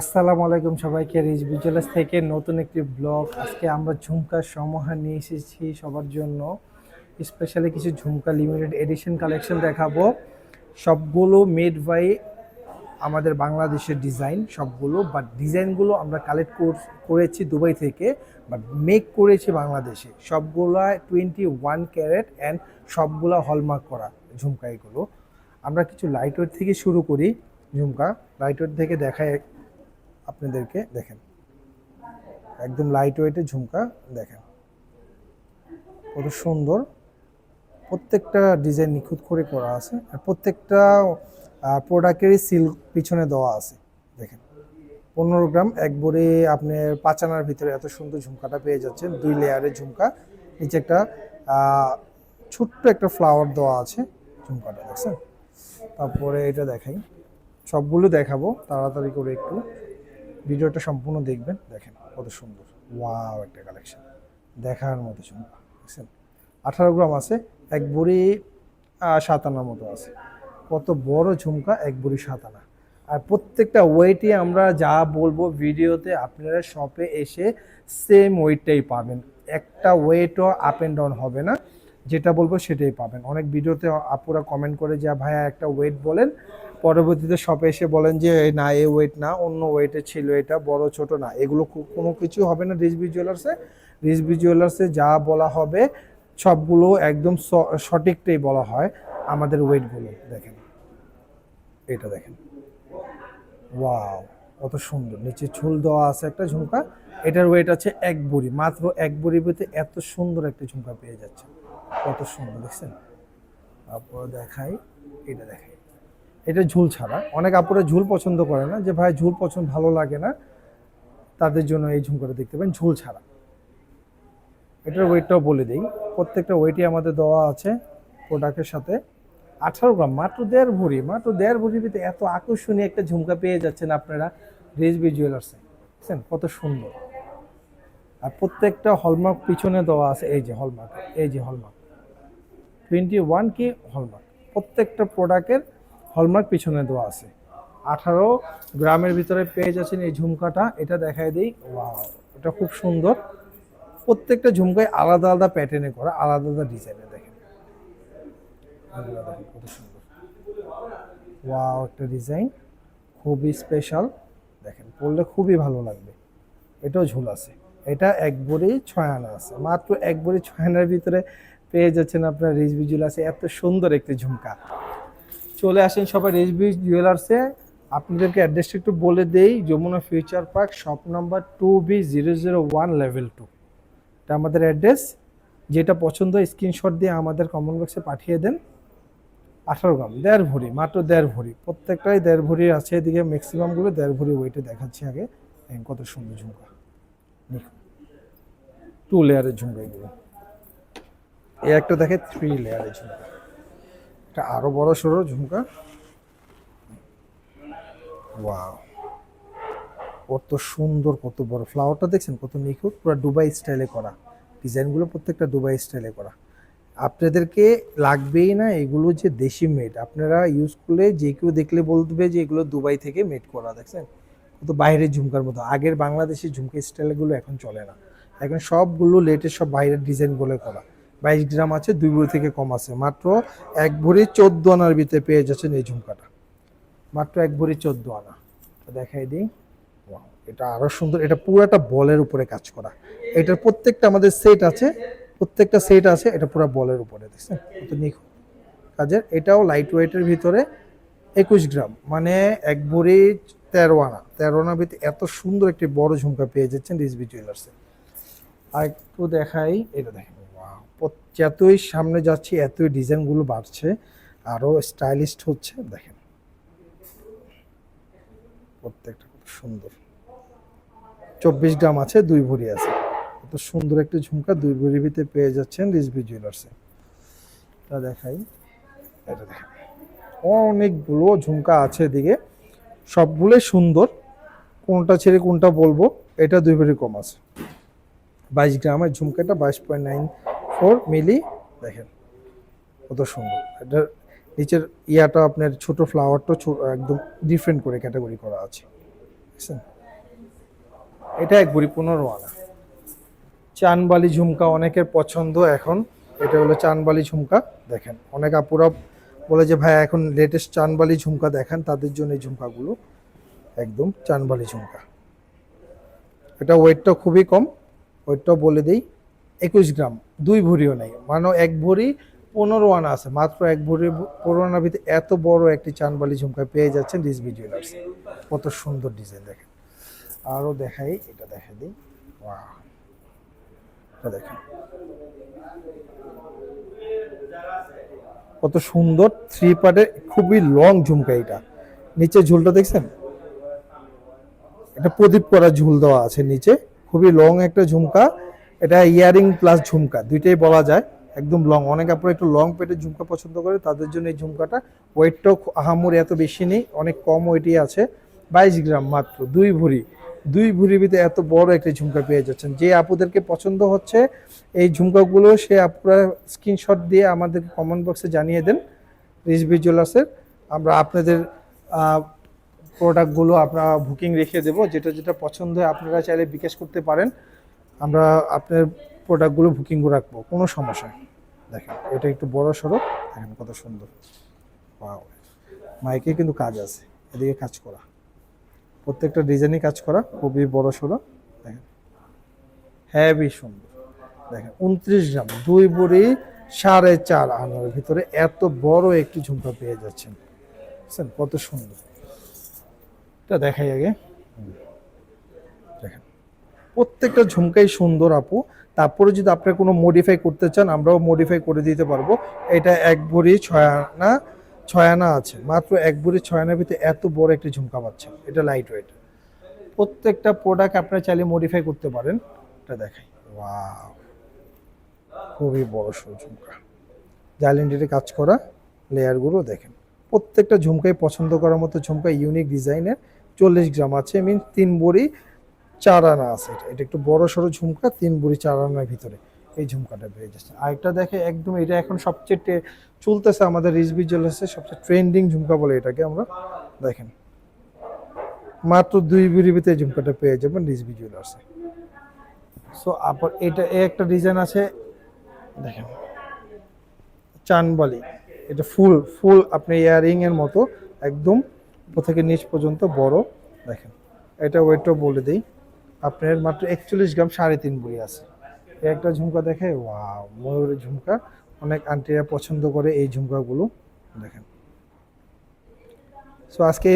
আসসালামু আলাইকুম সবাইকে রিচ ভিজুয়ালাস থেকে নতুন একটি ব্লগ। আজকে আমরা ঝুমকার সমাহার নিয়ে এসেছি সবার জন্য। স্পেশালি কিছু ঝুমকা লিমিটেড এডিশন কালেকশন দেখাবো। সবগুলো মেড বাই আমাদের বাংলাদেশের ডিজাইন সবগুলো বাট ডিজাইনগুলো আমরা কালেক্ট করেছি দুবাই থেকে বাট মেক করেছি বাংলাদেশে। সবগুলা টোয়েন্টি ওয়ান ক্যারেট অ্যান্ড সবগুলা হলমার্ক করা ঝুমকা এগুলো। আমরা কিছু লাইটওয়েট থেকে শুরু করি ঝুমকা। লাইটওয়েট থেকে দেখায় আপনাদেরকে দেখেন। একদম লাইট ওয়েটের ঝুমকা দেখেন। কত সুন্দর। প্রত্যেকটা ডিজাইন নিখুঁত করে করা আছে আর প্রত্যেকটা প্রোডাক্টেরই সিল পিছনে দেওয়া আছে। দেখেন, পনেরো গ্রাম এক ভরে আপনার পাচানার ভিতরে এত সুন্দর ঝুমকাটা পেয়ে যাচ্ছেন। দুই লেয়ারের ঝুমকা। নিচে একটা ছোট্ট একটা ফ্লাওয়ার দেওয়া আছে ঝুমকাটা, দেখছেন? তারপরে এটা দেখাই। সবগুলো দেখাবো, তাড়াতাড়ি করে একটু। ভিডিওটা সম্পূর্ণ দেখবেন। দেখেন কত সুন্দর। ওয়াও, একটা কালেকশন দেখার মতো ঝুমকা দেখছেন? আঠারো গ্রাম আছে, এক বুড়ি সাতানার মতো আছে। কত বড় ঝুমকা, এক বুড়ি সাতানা আর প্রত্যেকটা ওয়েটই আমরা যা বলব ভিডিওতে আপনারা শপে এসে সেম ওয়েটটাই পাবেন। একটা ওয়েটও আপ অ্যান্ড ডাউন হবে না। যেটা বলব সেটাই পাবেন। অনেক ভিডিওতে আপুরা কমেন্ট করে যে, ভাইয়া, একটা ওয়েট বলেন। পরবর্তীতে শপে এসে বলেন যে না এ ওয়েট না, অন্য ওয়েটে ছিল এটা, বড়, ছোট না। এগুলো কোনো কিছু হবে না রিজবি জুয়েলার্সে রিজবি জুয়েলার্সে যা বলা হবে, সবগুলো একদম সঠিকটাই বলা হয় আমাদের ওয়েটগুলো দেখেন। এটা দেখেন। ওয়াও, কত সুন্দর। নিচে ঝুল দেওয়া আছে একটা ঝুমকা। এটার ওয়েট আছে এক বুড়ি, মাত্র এক বুড়ির ভিতরে এত সুন্দর একটা ঝুমকা পেয়ে যাচ্ছে। কত সুন্দর, দেখছেন? তারপর দেখাই, এটা দেখাই। এটা ঝুল ছাড়া। অনেক আপুরা ঝুল পছন্দ করে না যে, ভাই, ঝুল পছন্দ ভালো লাগে না। তাদের জন্য এই ঝুমকাটা দেখতে পাবেন ঝুল ছাড়া। এটার ওয়েটটাও বলে দিই। প্রত্যেকটা ওয়েটই আমাদের দেওয়া আছে প্রোডাক্টের সাথে। আঠারো গ্রাম, মাত্র দেড় ভরি, মাত্র দেড় ভরির ভিতরে এত আকর্ষণীয় একটা ঝুমকা পেয়ে যাচ্ছেন আপনারা রেজবি জুয়েলার্সে বুঝছেন? কত সুন্দর। আর প্রত্যেকটা হলমার্ক পিছনে দেওয়া আছে, এই যে হলমার্ক এই যে হলমার্ক টোয়েন্টি ওয়ান কি হলমার্ক প্রত্যেকটা প্রোডাক্টের হলমার্ক পিছনে দেওয়া আছে। আঠারো গ্রামের ভিতরে পেয়ে যাচ্ছেন এই ঝুমকাটা, এটা দেখাই দিই। ওয়াও, এটা খুব সুন্দর। প্রত্যেকটা ঝুমকায় আলাদা আলাদা প্যাটার্নে করা, আলাদা আলাদা ডিজাইনে দেখেন। ওয়াও, একটা ডিজাইন খুবই স্পেশাল দেখেন, পরলে খুবই ভালো লাগবে। এটাও ঝুল আছে। এটা এক বড়ি ছয় আনা আছে। মাত্র এক বড়ি ছয় আনার ভিতরে পেয়ে যাচ্ছেন আপনার রিজবি আছে। এত সুন্দর একটি ঝুমকা। চলে আসেন সবাই রেজবি জুয়েলার্সে আপনাদেরকে অ্যাড্রেসটা একটু বলে দেই, Jamuna future park shop number two B zero zero one level two এটা আমাদের অ্যাড্রেস যেটা পছন্দ স্ক্রিনশট দিয়ে আমাদের কমেন্ট বক্সে পাঠিয়ে দেন। আঠারো গ্রাম দেড় ভরি মাত্র দেড় ভরি প্রত্যেকটাই দেড় ভরি আছে এদিকে ম্যাক্সিমামগুলো দেড় ভরি ওয়েটে দেখাচ্ছি আগে। কত সুন্দর ঝুমকা। টু লেয়ারের ঝুমকা এগুলো। এই একটা দেখে থ্রি লেয়ারের ঝুমকা। এটা আরও বড় সড়ো ঝুমকা। কত সুন্দর, কত বড়। ফ্লাওয়ারটা দেখছেন কত নিখুঁত? পুরো দুবাই স্টাইলে করা। ডিজাইনগুলো প্রত্যেকটা দুবাই স্টাইলে করা। আপনাদেরকে লাগবেই না, এগুলো যে দেশি মেড আপনারা ইউজ করলে, যে কেউ দেখলে বলবে যে এগুলো দুবাই থেকে মেড করা, দেখছেন? কত বাইরের ঝুমকার মতো। আগের বাংলাদেশের ঝুমকা স্টাইলগুলো এখন চলে না। এখন সবগুলো লেটেস্ট সব বাইরের ডিজাইনগুলো করা। বাইশ গ্রাম আছে, দুই ভরি থেকে কম আছে। মাত্র এক ভরি চোদ্দ আনার ভিতরে পেয়ে যাচ্ছেন এই ঝুমকাটা। মাত্র এক ভরি চোদ্দ আনা। দেখাই দিই। এটা আরও সুন্দর, এটা পুরাটা বলের উপরে কাজ করা। এটার প্রত্যেকটা আমাদের সেট আছে, প্রত্যেকটা সেট আছে, এটা পুরো বলের উপরে, দেখছেন? কত নিখুঁত কাজের। এটাও লাইট ওয়েটের ভিতরে একুশ গ্রাম মানে এক ভরি তেরো আনা। তেরো আনার ভিতরে এত সুন্দর একটি বড় ঝুমকা পেয়ে যাচ্ছেন রিজবি জুয়েলার্সে। আর একটু দেখাই, এটা দেখেন। যতই সামনে যাচ্ছি, এতই ডিজাইনগুলো বাড়ছে আরও স্টাইলিস্ট হচ্ছে, দেখেন। প্রত্যেকটা খুব সুন্দর। চব্বিশ গ্রাম আছে, দুই ভরি আছে। এত সুন্দর একটি ঝুমকা, দুই ভরির ভিতরে পেয়ে যাচ্ছেন রিজবি জুয়েলার্সে এটা দেখাই। এটা দেখেন। অনেকগুলো ঝুমকা আছে এদিকে। সবগুলোই সুন্দর। কোনটা ছেড়ে কোনটা বলব, এটা দুই ভরি কম আছে। বাইশ গ্রামের ঝুমকাটা বাইশ পয়েন্ট নাইন ফোর মিলি, দেখেন কত সুন্দর। এটার নিচের ইয়াটা, আপনার ছোট ফ্লাওয়ারটা একদম ডিফারেন্ট করে ক্যাটাগরি করা আছে। দেখছেন? এটা এক পনেরো আনা চানবালি ঝুমকা অনেকের পছন্দ এখন। এটা হলো চানবালি ঝুমকা, দেখেন। অনেক আপুরা বলে যে, ভাই, এখন লেটেস্ট চানবালি ঝুমকা দেখেন, তাদের জন্য এই ঝুমকাগুলো একদম চানবালি ঝুমকা। এটা ওয়েটটা খুবই কম। ওয়েটটাও বলে দিই একুশ গ্রাম, দুই ভরিও নেই। মানে এক ভরি, পনেরো আনা আছে। মাত্র এক ভরি, পনেরো আনার ভিতরে এত বড় একটি চানবালি ঝুমকা পেয়ে যাচ্ছেন রিসবি জুয়েলার্স কত সুন্দর ডিজাইন দেখেন। আরও দেখাই, এটা দেখাই দিই। এটা দেখেন। কত সুন্দর থ্রি পার্টের খুবই লং ঝুমকা এটা। নিচে ঝুলটা দেখছেন? এটা প্রদীপ করা ঝুল দেওয়া আছে নিচে। খুবই লং একটা ঝুমকা। এটা ইয়ারিং প্লাস ঝুমকা, দুইটাই বলা যায়, একদম লং অনেক আপনারা একটু লং পেটের ঝুমকা পছন্দ করে, তাদের জন্য এই ঝুমকাটা ওয়েটটাও আহামুর এত বেশি নেই, অনেক কম ওয়েটই আছে, বাইশ গ্রাম মাত্র, দুই ভরি দুই ভরির ভিতরে এত বড় একটা ঝুমকা পেয়ে যাচ্ছেন। যে আপুদেরকে পছন্দ হচ্ছে, এই ঝুমকাগুলো সে আপুরা স্ক্রিনশট দিয়ে আমাদের কমেন্ট বক্সে জানিয়ে দেন রিসবি জুয়েলার্সের আমরা আপনাদের প্রোডাক্টগুলো আপনারা বুকিং রেখে দেবো, যেটা যেটা পছন্দ হয় আপনারা চাইলে বিকাশ করতে পারেন। আমরা আপনার প্রোডাক্টগুলো বুকিং করে রাখব, কোনো সমস্যা দেখেন, এটা একটু বড় সড়ো দেখেন কত সুন্দর। মাইকে কিন্তু কাজ আছে, এদিকে কাজ করা। প্রত্যেকটা ডিজাইনই কাজ করা, খুবই বড় সড়ো দেখেন। হ্যাভি সুন্দর, দেখেন, উনত্রিশ গ্রাম দুই বড়ি সাড়ে চার আনার ভিতরে এত বড় একটি ঝুমকা পেয়ে যাচ্ছেন। বুঝছেন? কত সুন্দর। এটা দেখাই আগে। দেখেন। প্রত্যেকটা ঝুমকাই সুন্দর আপু। তারপরে যদি আপনার কোনো মডিফাই করতে চান, আমরাও মডিফাই করে দিতে পারব। এটা এক ভরি ছয় আনা ছয় আনা আছে। মাত্র এক ভরি ছয় ভিতরে এত বড় একটি ঝুমকা পাচ্ছেন এটা লাইট ওয়েট প্রত্যেকটা প্রোডাক্ট আপনারা চাইলে মডিফাই করতে পারেন। এটা দেখাই। ওয়াও খুবই বড় সড়ো ঝুমকা। জালিন্ডিতে কাজ করা লেয়ারগুলো দেখেন। প্রত্যেকটা ঝুমকাই পছন্দ করার মতো ঝুমকা ইউনিক ডিজাইনের চল্লিশ গ্রাম আছে। মিন তিন বড়ি চার আনা আছে এটা। একটু বড় সড়ো ঝুমকা, তিন বুড়ি চার আনার ভিতরে এই ঝুমকাটা পেয়ে যাচ্ছে। আরেকটা দেখে একদম এটা এখন সবচেয়ে চলতেছে আমাদের রিসবি জুয়েলার্সের সবচেয়ে ট্রেন্ডিং ঝুমকা বলে এটাকে আমরা দেখেন। মাত্র দুই বিড়ির ভিতরে ঝুমকাটা পেয়ে যাবেন রিসবি জুয়েলার্সে সো আবার এটা একটা ডিজাইন আছে, দেখেন। চানবালি এটা ফুল ফুল আপনি ইয়ারিং এর মতো একদম থেকে নিচ পর্যন্ত বড়, দেখেন। এটা ওয়েটটাও বলে দিই। আপনার মাত্র একচল্লিশ গ্রাম সাড়ে তিন বই আছে। একটা ঝুমকা দেখে ওয়া ময়ূরের ঝুমকা। অনেক আন্টিরা পছন্দ করে এই ঝুমকাগুলো। দেখেন। সো আজকে